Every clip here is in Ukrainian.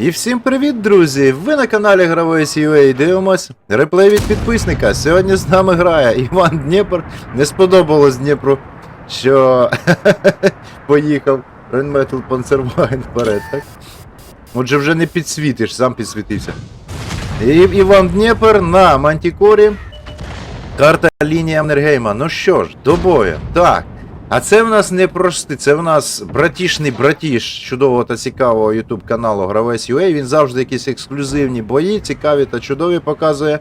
І всім привіт, друзі! Ви на каналі Гравої CUA дивимось реплей від підписника. Сьогодні з нами грає Іван Дніпр. Не сподобалось Дніпру, що поїхав Рейнметал Панцервайн вперед, так? Отже, вже не підсвітиш, сам підсвітився. І Іван Дніпр на Мантікорі. Карта лінія Маннергейма. Ну що ж, до бою. Так. А це в нас не прости, це в нас братішний братіш чудового та цікавого YouTube каналу Гравець UA. Він завжди якісь ексклюзивні бої, цікаві та чудові показує.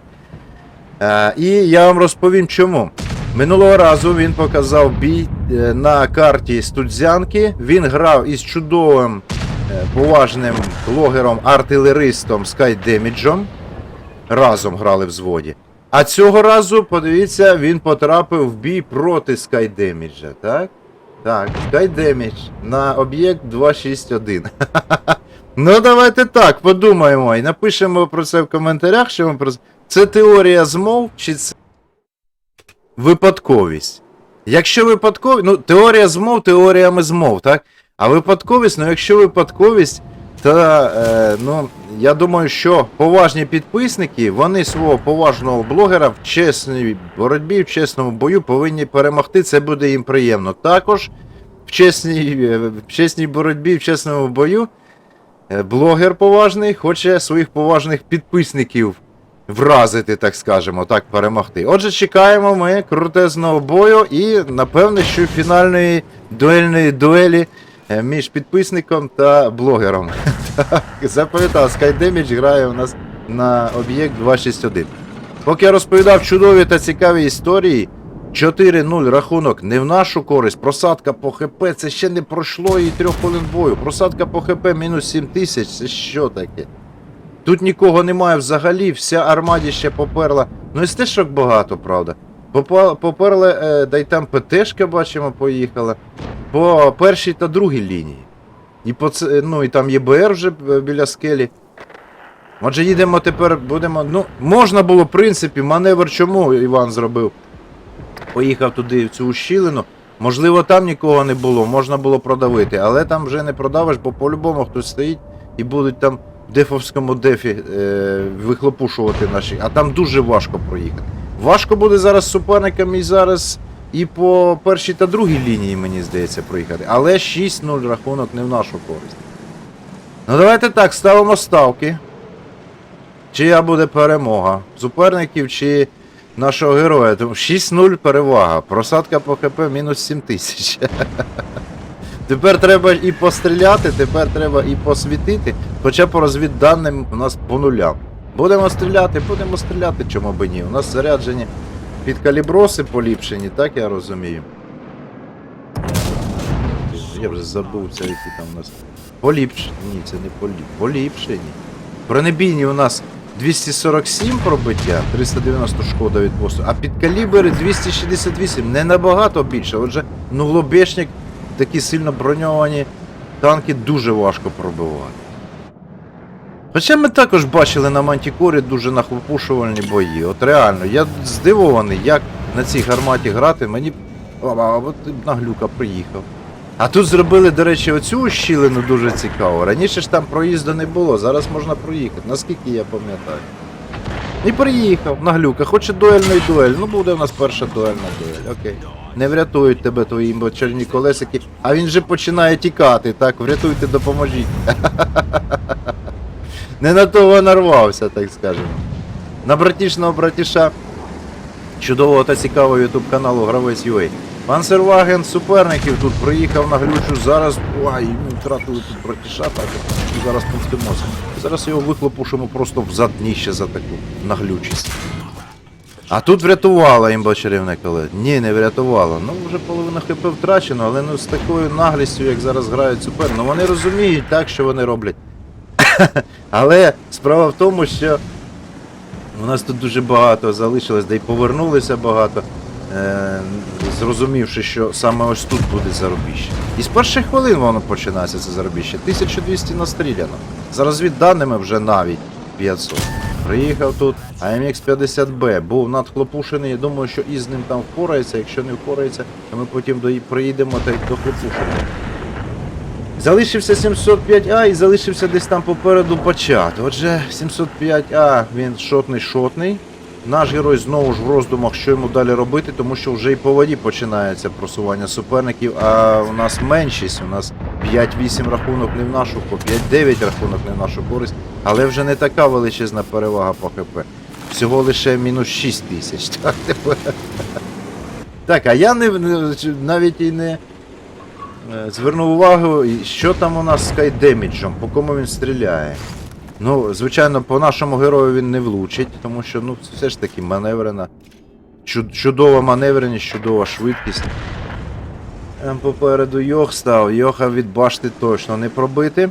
Е, і я вам розповім чому. Минулого разу він показав бій е, на карті Студзянки. Він грав із чудовим е, поважним блогером-артилеристом Skydamage'ом. Разом грали в зводі. А цього разу, подивіться, він потрапив в бій проти Skydamage, так? Так, Skydamage на об'єкт 261. ну, давайте так, подумаємо і напишемо про це в коментарях, що ми про це. Теорія змов чи це випадковість? Якщо випадковість, ну, теорія змов, теоріями змов, так? А випадковість, ну якщо випадковість, то е, ну, я думаю, що поважні підписники, вони свого поважного блогера в чесній боротьбі, в чесному бою повинні перемогти. Це буде їм приємно. Також в чесній, е, в чесній боротьбі, в чесному бою, е, блогер поважний хоче своїх поважних підписників вразити, так скажемо, так перемогти. Отже, чекаємо ми крутезного бою і, напевне, що фінальної дуельної дуелі між підписником та блогером. Запам'ятав, Skydamage грає у нас на об'єкт 261. Поки я розповідав чудові та цікаві історії, 4-0 рахунок не в нашу користь. Просадка по ХП це ще не пройшло і трьох хвилин бою. Просадка по ХП мінус 7 тисяч, це що таке? Тут нікого немає взагалі, вся армадіще поперла. Ну і стежок багато, правда. Поперли, е, дай там ПТшка, бачимо, поїхала. По першій та другій лінії. І по це, ну і там ЄБР вже е, біля скелі. Отже, їдемо тепер, будемо. Ну, можна було, в принципі, маневр чому Іван зробив. Поїхав туди, в цю ущілину. Можливо, там нікого не було, можна було продавити, але там вже не продавиш, бо по-любому хтось стоїть і будуть там в дефовському дефі е, вихлопушувати наші. А там дуже важко проїхати. Важко буде зараз з суперниками і зараз і по першій та другій лінії, мені здається, проїхати. Але 6-0 рахунок не в нашу користь. Ну давайте так, ставимо ставки. Чия буде перемога? Суперників чи нашого героя? Тому 6-0 перевага. Просадка по ХП мінус 7 тисяч. Тепер треба і постріляти, тепер треба і посвітити. Хоча по розвідданим у нас по нулям. Будемо стріляти, будемо стріляти, чому би ні. У нас заряджені підкаліброси поліпшені, так я розумію. Я вже забув це, які там у нас. Поліпшені. Ні, це не поліп. Поліпшені. Бронебійні у нас 247 пробиття, 390 шкода від посту, а підкалібри 268, не набагато більше. Отже, ну глобешник, такі сильно броньовані танки дуже важко пробивати. Хоча ми також бачили на Мантікорі дуже нахлопушувальні бої. От реально, я здивований, як на цій гарматі грати, мені. А, от наглюка приїхав. А тут зробили, до речі, оцю щілину дуже цікаво. Раніше ж там проїзду не було, зараз можна проїхати, наскільки я пам'ятаю. І приїхав, наглюка, хоче дуельний дуель. Ну буде у нас перша дуельна дуель, окей. Не врятують тебе твої чорні колесики, а він же починає тікати, так, врятуйте, допоможіть. Не на того нарвався, так скажемо. На братішного братіша чудового та цікавого ютуб каналу Гравець UA. Панцерваген суперників тут приїхав на глючу. Зараз. Ай, втратили тут братіша, так зараз помстимося. Зараз його вихлопушимо просто в задніще за таку наглючість. А тут врятувала імба чарівне коле. Ні, не врятувала. Ну вже половина хп втрачено, але ну з такою наглістю, як зараз грають супер. Ну вони розуміють так, що вони роблять. Але справа в тому, що у нас тут дуже багато залишилось, де й повернулися багато, е- зрозумівши, що саме ось тут буде заробіще. І з перших хвилин воно починається це заробіще. 1200 настріляно. За розвідданими вже навіть 500. Приїхав тут AMX 50B, був надхлопушений. Я думаю, що із ним там впорається. Якщо не впорається, то ми потім до... приїдемо та й до хлопушення. Залишився 705А і залишився десь там попереду почат. Отже, 705А він шотний-шотний. Наш герой знову ж в роздумах, що йому далі робити, тому що вже і по воді починається просування суперників, а у нас меншість, у нас 5-8 рахунок не в нашу, по 5-9 рахунок не в нашу користь, але вже не така величезна перевага по ХП. Всього лише мінус 6 тисяч. Так, тепер. так, а я не, навіть і не звернув увагу, що там у нас з скайдеміджем, по кому він стріляє. Ну, звичайно, по нашому герою він не влучить, тому що ну, все ж таки маневрена. Чуд- Чудова маневреність, чудова швидкість. Ем, Попереду Йох став. Йоха від башти точно не пробити.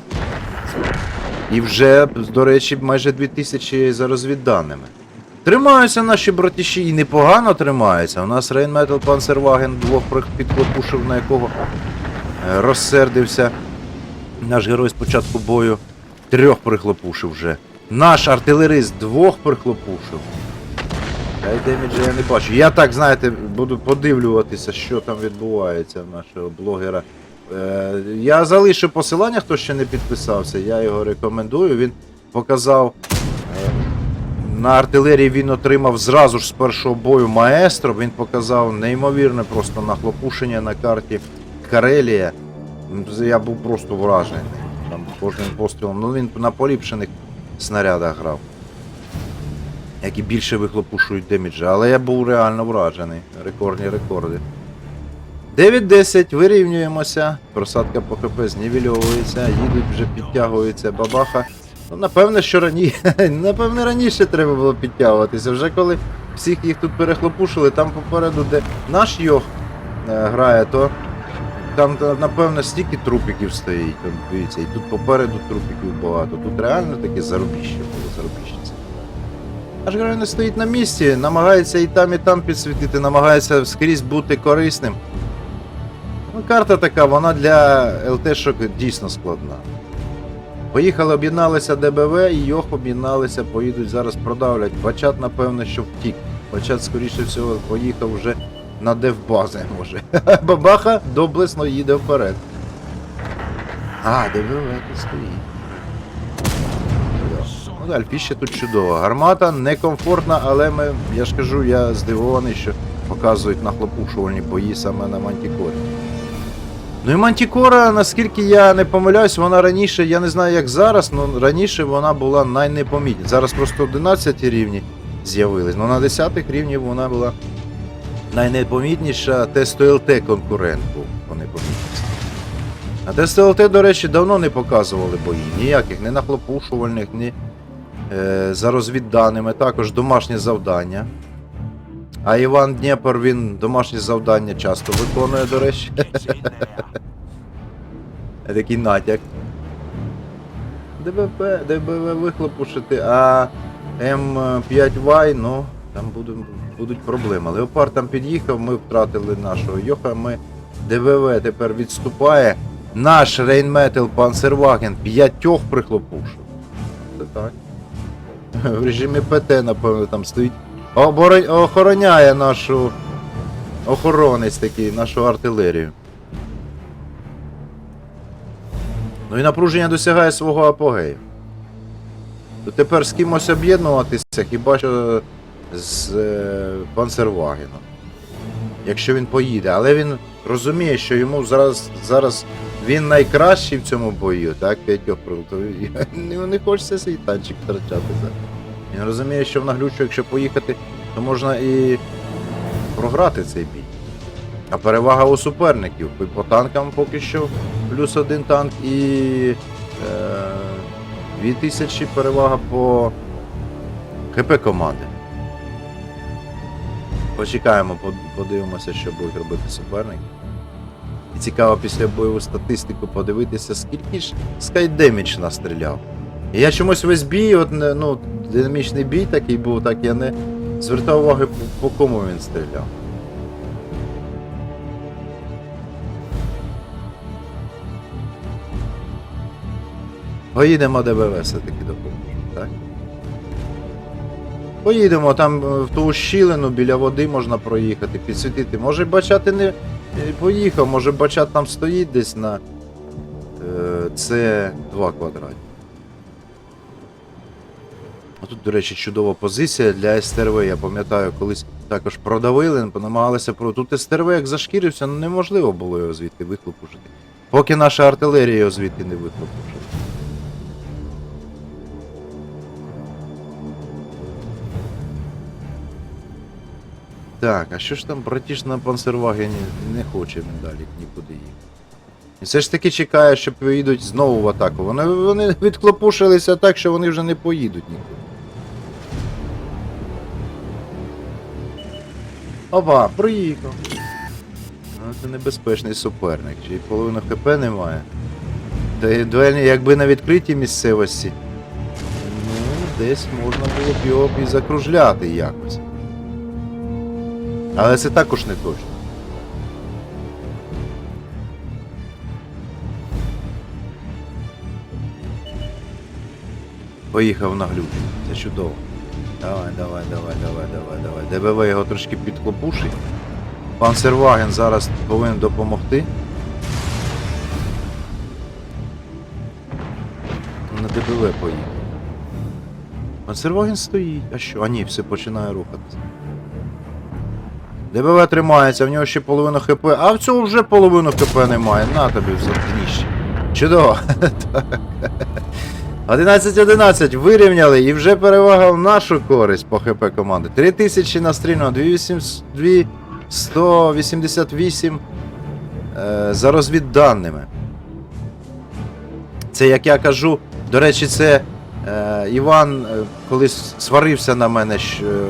І вже, до речі, майже 2000 за розвідданими. Тримаються наші братіші і непогано тримаються. У нас Rheinmetall Panzerwagen двох підхлопушив, на якого е, розсердився наш герой з початку бою. Трьох прихлопушив вже. Наш артилерист двох прихлопушив. Та й деміджа я не бачу. Я так, знаєте, буду подивлюватися, що там відбувається в нашого блогера. Е, я залишу посилання, хто ще не підписався, я його рекомендую. Він показав. е, на артилерії він отримав зразу ж з першого бою маестро. Він показав неймовірне просто нахлопушення на карті Карелія. Я був просто вражений. Там кожним пострілом. Ну він на поліпшених снарядах грав. Які більше вихлопушують деміджа. Але я був реально вражений. Рекордні рекорди. 9-10, вирівнюємося. Просадка по ХП знівельовується, їдуть вже підтягуються бабаха. Ну, напевне, що раніше, напевне, раніше треба було підтягуватися. Вже коли всіх їх тут перехлопушили, там попереду, де наш йох е, грає, то там, напевно, стільки трупіків стоїть. От, дивіться, і тут попереду трупіків багато. Тут реально таке зарубіще було, зарубіще. це. Наш не стоїть на місці, намагається і там, і там підсвітити, намагається скрізь бути корисним. Ну, карта така, вона для ЛТшок дійсно складна. Поїхали, об'єдналися ДБВ і Йох об'єдналися, поїдуть зараз продавлять. Бачат, напевно, що втік. Бачат, скоріше всього, поїхав вже на девбази, може. Бабаха доблесно їде вперед. А, тут стоїть. Ну, Альпіще тут чудово. Гармата некомфортна, але ми, я ж кажу, я здивований, що показують нахлопушувальні бої саме на Мантікорі. Ну і Мантікора, наскільки я не помиляюсь, вона раніше, я не знаю як зараз, але раніше вона була найнепомітніша. Зараз просто 11 рівні з'явились, але на 10 рівнях вона була найнепомітніша тесту ЛТ конкурент по непомітності. А тесту ЛТ, до речі, давно не показували бої. Ніяких, ні нахлопушувальних, ні е, за розвідданими, також домашні завдання. А Іван Дніпр, він домашні завдання часто виконує, до речі. Такий натяк. ДБП, ДБВ вихлопушити, а М5Y, ну, там будуть, будуть проблеми. Леопард там під'їхав, ми втратили нашого Йоха, ми ДБВ тепер відступає. Наш Rheinmetall Panzerwagen п'ятьох прихлопушив. Це так. В режимі ПТ, напевно, там стоїть. Оборо- Охороняє нашу охоронець такий, нашу артилерію. Ну і напруження досягає свого апогею. То тепер з кимось об'єднуватися, хіба що з е, Панцервагеном. Якщо він поїде, але він розуміє, що йому зараз, зараз він найкращий в цьому бою, так, п'ятьох. Йому не хочеться свій танчик втрачати. Він розуміє, що в наглючу, якщо поїхати, то можна і програти цей бій. А перевага у суперників. По танкам поки що плюс один танк і е, 2000 перевага по ХП команди. Почекаємо, подивимося, що будуть робити суперники. І цікаво після бойову статистику подивитися, скільки ж Skydamage настріляв. І я чомусь весь бій, от, ну, динамічний бій такий був, так я не звертав уваги, по, кому він стріляв. Поїдемо ДБВ все-таки допоможемо, так? Поїдемо, там е, в ту щілину біля води можна проїхати, підсвітити. Може бачати не е, поїхав, може бачат там стоїть десь на е, це 2 квадратні. А тут, до речі, чудова позиція для СТРВ. Я пам'ятаю, колись також продавили, намагалися про. Тут СТРВ як зашкірився, ну неможливо було його звідти вихлопушити. Поки наша артилерія його звідти не вихлопушила. Так, а що ж там братіш на панцервагені не хоче він далі нікуди їхати. І все ж таки чекає, що поїдуть знову в атаку. Вони, вони відклопушилися так, що вони вже не поїдуть нікуди. Опа, приїхав. Ну, це небезпечний суперник, чи половину ХП немає. Та й дуельні, якби на відкритій місцевості. Ну, десь можна було б його і закружляти якось. Але це також не точно. Поїхав на глюк. Це чудово. Давай, давай, давай, давай, давай, давай. ДБВ його трошки підклопушить. Панцерваген зараз повинен допомогти. На ДБВ поїхав. Панцерваген стоїть. А що? А ні, все починає рухатися. ДБВ тримається, в нього ще половина хп, а в цього вже половину хп немає. На тобі в дніще. Чудово. 11-11 вирівняли і вже перевага в нашу користь по ХП команди. 3000 настрільно, 188 е, за розвідданими. Це як я кажу, до речі, це Іван е, колись сварився на мене е,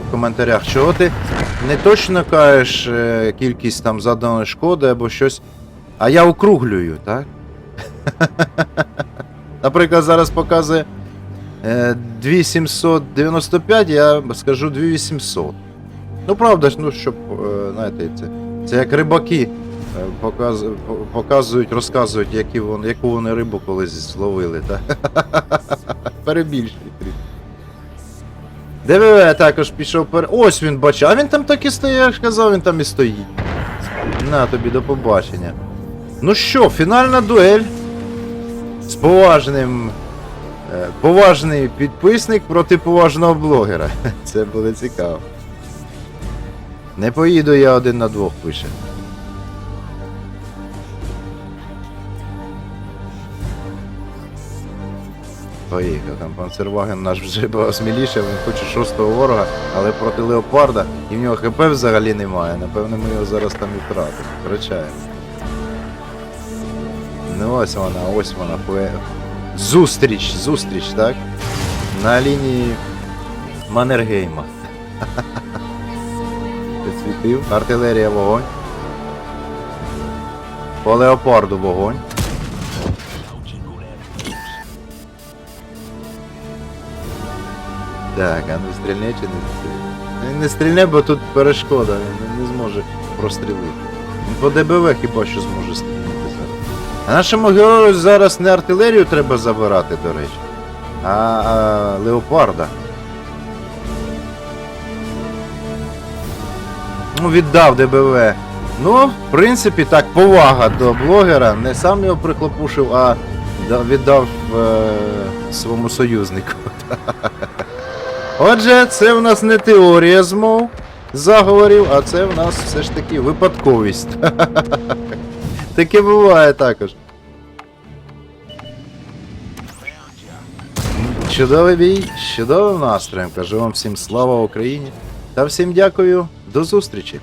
в коментарях, чого ти не точно кажеш е, кількість там заданої шкоди або щось, а я округлюю, так? Наприклад, зараз показує е, 2795, я скажу 2800. Ну, правда ж, ну, щоб, е, знаєте, це, це як рибаки е, показують, розказують, які вони, яку вони рибу колись зловили. Так? Перебільшують. ДВВ також пішов пер... Ось він бачив. А він там так і стоїть, я ж казав, він там і стоїть. На тобі до побачення. Ну що, фінальна дуель з поважним. е, Поважний підписник проти поважного блогера. Це буде цікаво. Не поїду я один на двох пише. Поїхав, там панцерваген наш вже сміліше, він хоче шостого ворога, але проти леопарда і в нього ХП взагалі немає. Напевно, ми його зараз там і втратимо. Втрачаємо. Ну ось вона, ось вона. Зустріч, зустріч, так? На лінії Маннергейма. Підсвітив. Артилерія вогонь. По леопарду вогонь. Так, а ну стрільне чи не стрільне? Не стрільне, бо тут перешкода, він не зможе прострілити. Він по ДБВ хіба що зможе стрільнути зараз. А нашому герою зараз не артилерію треба забирати, до речі, а, а леопарда. Ну, віддав ДБВ. Ну, в принципі, так, повага до блогера. Не сам його прихлопушив, а віддав е, своєму союзнику. Отже, це в нас не теорія змов заговорів, а це в нас все ж таки випадковість. Таке буває також. Чудовий бій, чудовим настроєм. Кажу вам всім слава Україні та всім дякую. До зустрічі!